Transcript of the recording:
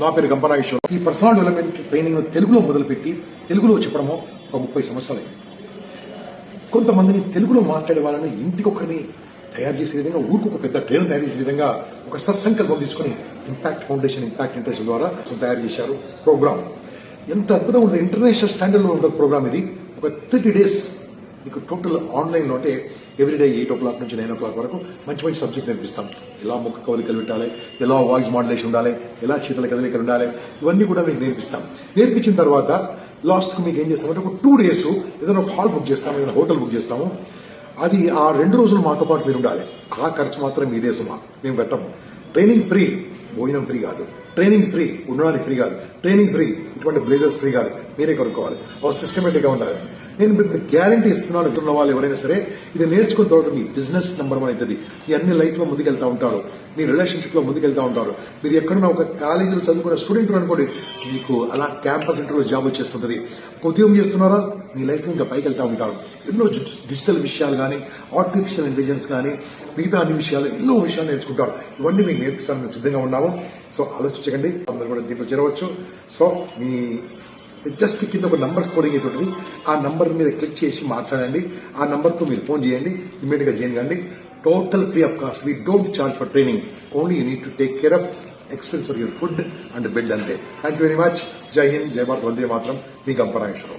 నా పేరు గంపనాగేశ్వరం ఈ పర్సనల్ డెవలప్మెంట్ ట్రైనింగ్ తెలుగులో మొదలుపెట్టి తెలుగులో చెప్పడము ఒక ముప్పై సంవత్సరాలు కొంతమందిని తెలుగులో మాట్లాడే వాళ్ళని ఇంటికొకరిని తయారు చేసే విధంగా ఊరికి ఒక పెద్ద ట్రైన్ తయారు చేసే విధంగా ఒక సత్సంకల్పం తీసుకుని ఇంపాక్ట్ ఫౌండేషన్ ఇంపాక్ట్ ఇంటర్నేషనల్ ద్వారా తయారు చేశారు ప్రోగ్రామ్ ఎంత అద్భుతంగా ఉంటుంది ఇంటర్నేషనల్ స్టాండర్డ్లో ఉంటుంది ప్రోగ్రామ్ ఇది. ఒక థర్టీ డేస్ మీకు టోటల్ ఆన్లైన్లో అంటే ఎవ్రీడే ఎయిట్ ఓ క్లాక్ నుంచి నైన్ ఓ క్లాక్ వరకు మంచి మంచి సబ్జెక్ట్ నేర్పిస్తాం. ఎలా ముఖ కవలికలు పెట్టాలి ఎలా వాయిస్ మాడ్యులేషన్ ఉండాలి ఎలా చేతుల కదలికలు ఉండాలి ఇవన్నీ కూడా మీకు నేర్పిస్తాం. నేర్పించిన తర్వాత లాస్ట్ మీకు ఏం చేస్తామంటే ఒక టూ డేస్ ఏదైనా ఒక హాల్ బుక్ చేస్తాము ఏదైనా హోటల్ బుక్ చేస్తాము. అది ఆ రెండు రోజులు మాతో పాటు మీరు ఉండాలి. ఆ ఖర్చు మాత్రం మీదే సుమా. మేము పెట్టము. ట్రైనింగ్ ఫ్రీ భోజనం ఫ్రీ కాదు. ట్రైనింగ్ ఫ్రీ ఉండడానికి ఫ్రీ కాదు. ట్రైనింగ్ ఫ్రీ ఇటువంటి బ్లేజర్స్ ఫ్రీ కాదు. మీరే కొనుక్కోవాలి. ఒక సిస్టమేటిక్గా ఉండాలి. నేను మీకు గ్యారంటీ ఇస్తున్నాను. ఇస్తున్న వాళ్ళు ఎవరైనా సరే ఇది నేర్చుకున్న తర్వాత మీ బిజినెస్ నెంబర్ వన్ అవుతుంది. మీ అన్ని లైఫ్లో ముందుకెళ్తా ఉంటారు. మీ రిలేషన్షిప్లో ముందుకెళ్తా ఉంటారు. మీరు ఎక్కడన్నా ఒక కాలేజీలో చదువుకున్న స్టూడెంట్ అనుకోండి మీకు అలా క్యాంపస్ ఇంటర్లో జాబ్ వచ్చేస్తుంటది. ఉద్యోగం చేస్తున్నారా? మీ లైఫ్ ఇంకా పైకి వెళ్తా ఉంటారు. ఎన్నో డిజిటల్ విషయాలు కానీ ఆర్టిఫిషియల్ ఇంటెలిజెన్స్ కానీ మిగతా అన్ని విషయాలు ఎన్నో విషయాలు నేర్చుకుంటారు. ఇవన్నీ మీకు నేర్పించాలని మేము సిద్ధంగా ఉన్నాము. సో ఆలోచించకండి. అందరూ కూడా దీంట్లో చేరవచ్చు. సో మీ జస్ట్ కింద ఒక నంబర్ స్కోరింగ్ అయితే ఉంటుంది ఆ నంబర్ మీద క్లిక్ చేసి మాట్లాడండి. ఆ నంబర్తో మీరు ఫోన్ చేయండి. ఇమీడియట్గా గా కండి. Total free of cost we don't charge for training only you need to take care of expense for your food and bed అంతే thank you very much Jai Hind Jai Bharat వందే మాత్రం మీ గంపరామేశ్వరం